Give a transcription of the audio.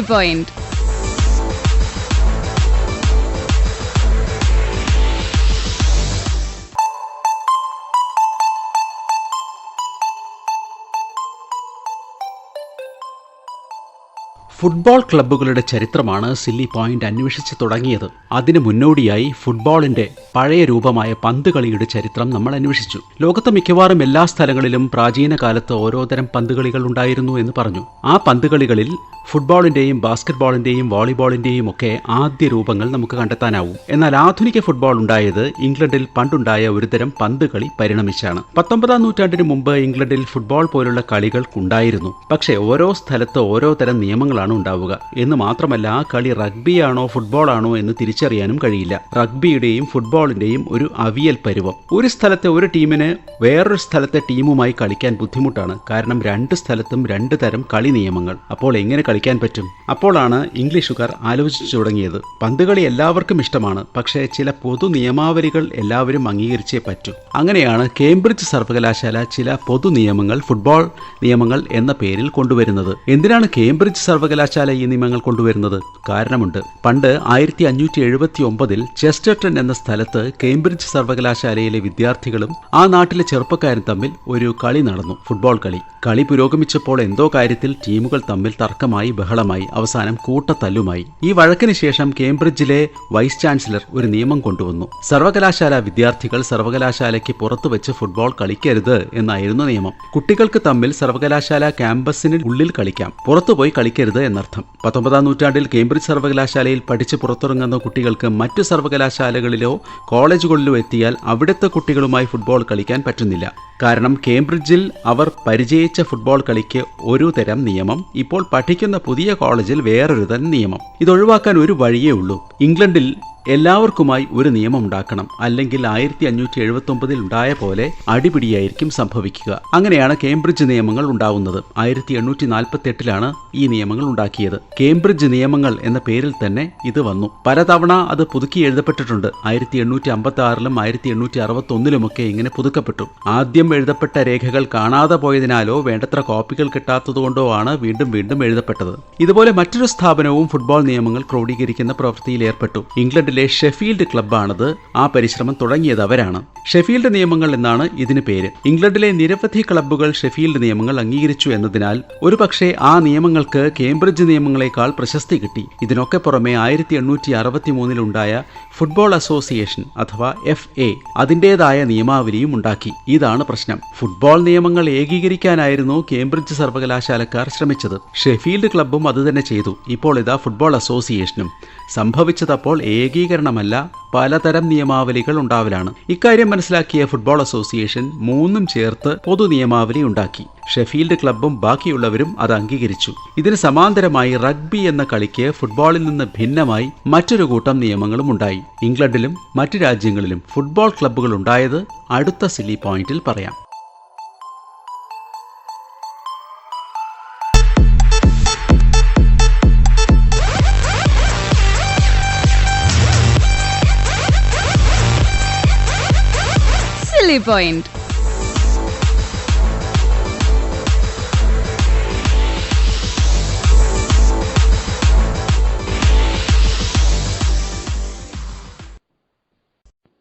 Point football ക്ലബ്ബുകളുടെ ചരിത്രമാണ് silly point അന്വേഷിച്ച് തുടങ്ങിയത്. അതിന് മുന്നോടിയായി ഫുട്ബോളിന്റെ പഴയ രൂപമായ പന്ത് കളിയുടെ ചരിത്രം നമ്മൾ അന്വേഷിച്ചു. ലോകത്തെ മിക്കവാറും എല്ലാ സ്ഥലങ്ങളിലും പ്രാചീന കാലത്ത് ഓരോതരം പന്തുകളികൾ ഉണ്ടായിരുന്നു എന്ന് പറഞ്ഞു. ആ പന്തുകളികളിൽ ഫുട്ബോളിന്റെയും ബാസ്കറ്റ്ബോളിന്റെയും വോളിബോളിന്റെയും ഒക്കെ ആദ്യ രൂപങ്ങൾ നമുക്ക് കണ്ടെത്താനാവും. എന്നാൽ ആധുനിക ഫുട്ബോൾ ഉണ്ടായത് ഇംഗ്ലണ്ടിൽ പണ്ടുണ്ടായ ഒരുതരം പന്ത് കളി പരിണമിച്ചാണ്. പത്തൊമ്പതാം നൂറ്റാണ്ടിന് മുമ്പ് ഇംഗ്ലണ്ടിൽ ഫുട്ബോൾ പോലുള്ള കളികൾക്കുണ്ടായിരുന്നു. പക്ഷേ ഓരോ സ്ഥലത്ത് ഓരോ തരം നിയമങ്ങളാണ് ഉണ്ടാവുക. എന്ന് മാത്രമല്ല ആ കളി റഗ്ബിയാണോ ഫുട്ബോളാണോ എന്ന് തിരിച്ചറിയാനും കഴിയില്ല. റഗ്ബിയുടെയും ഫുട്ബോളിന്റെയും ഒരു അവിയൽ പരുവം. ഒരു സ്ഥലത്തെ ഒരു ടീമിന് വേറൊരു സ്ഥലത്തെ ടീമുമായി കളിക്കാൻ ബുദ്ധിമുട്ടാണ്. കാരണം രണ്ട് സ്ഥലത്തും രണ്ട് തരം കളി നിയമങ്ങൾ. അപ്പോൾ എങ്ങനെ കളിക്കാൻ പറ്റും? അപ്പോഴാണ് ഇംഗ്ലീഷുകാർ ആലോചിച്ചു തുടങ്ങിയത്. പന്തുകളി എല്ലാവർക്കും ഇഷ്ടമാണ്. പക്ഷേ ചില പൊതു നിയമാവലികൾ എല്ലാവരും അംഗീകരിച്ചേ പറ്റൂ. അങ്ങനെയാണ് കേംബ്രിഡ്ജ് സർവകലാശാല ചില പൊതു നിയമങ്ങൾ ഫുട്ബോൾ നിയമങ്ങൾ എന്ന പേരിൽ കൊണ്ടുവരുന്നത്. എന്തിനാണ് കേംബ്രിഡ്ജ് സർവകലാശാല ഈ നിയമങ്ങൾ കൊണ്ടുവരുന്നത്? കാരണമുണ്ട്. പണ്ട് ആയിരത്തി അഞ്ഞൂറ്റി എഴുപത്തി ഒമ്പതിൽ ചെസ്റ്റർട്ടൺ എന്ന സ്ഥലത്ത് കേംബ്രിഡ്ജ് സർവകലാശാലയിലെ വിദ്യാർത്ഥികളും ആ നാട്ടിലെ ചെറുപ്പക്കാരും തമ്മിൽ ഒരു കളി നടന്നു ഫുട്ബോൾ കളി. കളി പുരോഗമിച്ചപ്പോൾ എന്തോ കാര്യത്തിൽ ടീമുകൾ തമ്മിൽ തർക്കമായി ബഹളമായി അവസാനം കൂട്ടത്തല്ലുമായി. ഈ വഴക്കിന് ശേഷം കേംബ്രിഡ്ജിലെ വൈസ് ചാൻസലർ ഒരു നിയമം കൊണ്ടുവന്നു. സർവകലാശാല വിദ്യാർത്ഥികൾ സർവകലാശാലയ്ക്ക് പുറത്തു വെച്ച് ഫുട്ബോൾ കളിക്കരുത് എന്നായിരുന്നു നിയമം. കുട്ടികൾക്ക് തമ്മിൽ സർവകലാശാല ക്യാമ്പസിന് ഉള്ളിൽ കളിക്കാം പുറത്തുപോയി കളിക്കരുത് എന്നർത്ഥം. പത്തൊമ്പതാം നൂറ്റാണ്ടിൽ കേംബ്രിഡ്ജ് സർവകലാശാലയിൽ പഠിച്ച് പുറത്തിറങ്ങുന്ന കുട്ടികൾക്ക് മറ്റു സർവകലാശാലകളിലോ കോളേജുകളിലോ എത്തിയാൽ അവിടുത്തെ കുട്ടികളുമായി ഫുട്ബോൾ കളിക്കാൻ പറ്റുന്നില്ല. കാരണം കേംബ്രിഡ്ജിൽ അവർ പരിചയിച്ച ഫുട്ബോൾ കളിക്ക് ഒരു തരം നിയമം ഇപ്പോൾ പഠിക്കുന്ന പുതിയ കോളേജിൽ വേറൊരു തരം നിയമം. ഇതൊഴിവാക്കാൻ ഒരു വഴിയേ ഉള്ളൂ. ഇംഗ്ലണ്ടിൽ എല്ലാവർക്കുമായി ഒരു നിയമം ഉണ്ടാക്കണം അല്ലെങ്കിൽ ആയിരത്തി അഞ്ഞൂറ്റി എഴുപത്തി ഉണ്ടായ പോലെ അടിപിടിയായിരിക്കും സംഭവിക്കുക. അങ്ങനെയാണ് കേംബ്രിഡ്ജ് നിയമങ്ങൾ ഉണ്ടാവുന്നത്. ആയിരത്തി എണ്ണൂറ്റി നാൽപ്പത്തി എട്ടിലാണ് ഈ നിയമങ്ങൾ ഉണ്ടാക്കിയത്. കേംബ്രിഡ്ജ് നിയമങ്ങൾ എന്ന പേരിൽ തന്നെ ഇത് വന്നു. പലതവണ അത് പുതുക്കി എഴുതപ്പെട്ടിട്ടുണ്ട്. ആയിരത്തി എണ്ണൂറ്റി അമ്പത്തി ആറിലും ആയിരത്തി എണ്ണൂറ്റി അറുപത്തി ഒന്നിലുമൊക്കെ ഇങ്ങനെ പുതുക്കപ്പെട്ടു. ആദ്യം എഴുതപ്പെട്ട രേഖകൾ കാണാതെ പോയതിനാലോ വേണ്ടത്ര കോപ്പികൾ കിട്ടാത്തതുകൊണ്ടോ ആണ് വീണ്ടും വീണ്ടും എഴുതപ്പെട്ടത്. ഇതുപോലെ മറ്റൊരു സ്ഥാപനവും ഫുട്ബോൾ നിയമങ്ങൾ ക്രോഡീകരിക്കുന്ന പ്രവൃത്തിയിൽ ഏർപ്പെട്ടു. ഇംഗ്ലണ്ടിലെ ഷെഫീൽഡ് ക്ലബ്ബാണത് ആ പരിശ്രമം തുടങ്ങിയത് അവരാണ്. ഷെഫീൽഡ് നിയമങ്ങൾ എന്നാണ് ഇതിന് പേര്. ഇംഗ്ലണ്ടിലെ നിരവധി ക്ലബ്ബുകൾ ഷെഫീൽഡ് നിയമങ്ങൾ അംഗീകരിച്ചു എന്നതിനാൽ ഒരുപക്ഷെ ആ നിയമങ്ങൾക്ക് കേംബ്രിഡ്ജ് നിയമങ്ങളെക്കാൾ പ്രശസ്തി കിട്ടി. ഇതിനൊക്കെ പുറമെ ആയിരത്തി എണ്ണൂറ്റി അറുപത്തി മൂന്നിലുണ്ടായ ഫുട്ബോൾ അസോസിയേഷൻ അഥവാ എഫ് എ അതിന്റെതായ നിയമാവലിയും ഉണ്ടാക്കി. ഇതാണ് പ്രശ്നം. ഫുട്ബോൾ നിയമങ്ങൾ ഏകീകരിക്കാനായിരുന്നു കേംബ്രിഡ്ജ് സർവകലാശാലക്കാർ ശ്രമിച്ചത്. ഷെഫീൽഡ് ക്ലബ്ബും അതുതന്നെ ചെയ്തു. ഇപ്പോൾ ഇതാ ഫുട്ബോൾ അസോസിയേഷനും സംഭവിച്ചതപ്പോൾ ഏകീകരണമല്ല പലതരം നിയമാവലികൾ ഉണ്ടാവലാണ്. ഇക്കാര്യം മനസ്സിലാക്കിയ ഫുട്ബോൾ അസോസിയേഷൻ മൂന്നും ചേർത്ത് പൊതു നിയമാവലി ഉണ്ടാക്കി. ഷെഫീൽഡ് ക്ലബും ബാക്കിയുള്ളവരും അത് അംഗീകരിച്ചു. ഇതിന് സമാന്തരമായി റഗ്ബി എന്ന കളിക്ക് ഫുട്ബോളിൽ നിന്ന് ഭിന്നമായി മറ്റൊരു കൂട്ടം നിയമങ്ങളും ഉണ്ടായി. ഇംഗ്ലണ്ടിലും മറ്റു രാജ്യങ്ങളിലും ഫുട്ബോൾ ക്ലബ്ബുകൾ ഉണ്ടായത് അടുത്ത സിലി പോയിന്റിൽ പറയാം. Silly point